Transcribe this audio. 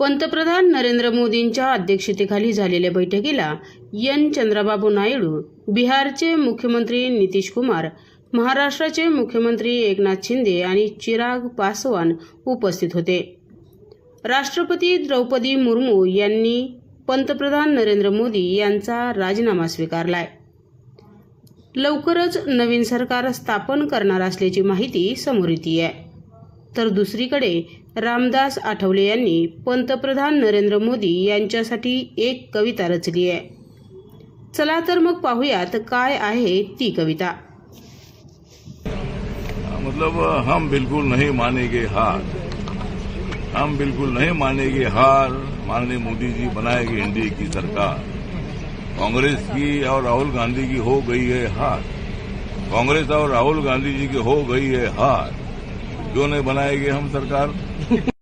पंतप्रधान नरेंद्र मोदींच्या अध्यक्षतेखाली झालेल्या बैठकीला एन. चंद्रबाबू नायडू बिहारचे मुख्यमंत्री नितीश कुमार महाराष्ट्राचे मुख्यमंत्री एकनाथ शिंदे आणि चिराग पासवान उपस्थित होते. राष्ट्रपती द्रौपदी मुर्मू यांनी पंतप्रधान नरेंद्र मोदी यांचा राजीनामा स्वीकारलाय. लवकरच नवीन सरकार स्थापन करणार असल्याची माहिती समोर येते तर दुसरीकडे रामदास आठवले यांनी पंतप्रधान नरेंद्र मोदी यांच्यासाठी एक कविता रचली आहे. चला तर मग पाहूयात काय आहे ती कविता. मतलब हम बिल्कुल नहीं मानेंगे हार. हम बिल्कुल नहीं मानेंगे हार माननीय मोदी जी बनाएंगे एनडीए की सरकार. कांग्रेस की और राहुल गांधी की हो गई है हार. कांग्रेस और राहुल गांधी जी की हो गई है हार. क्यों नहीं बनाएगी हम सरकार।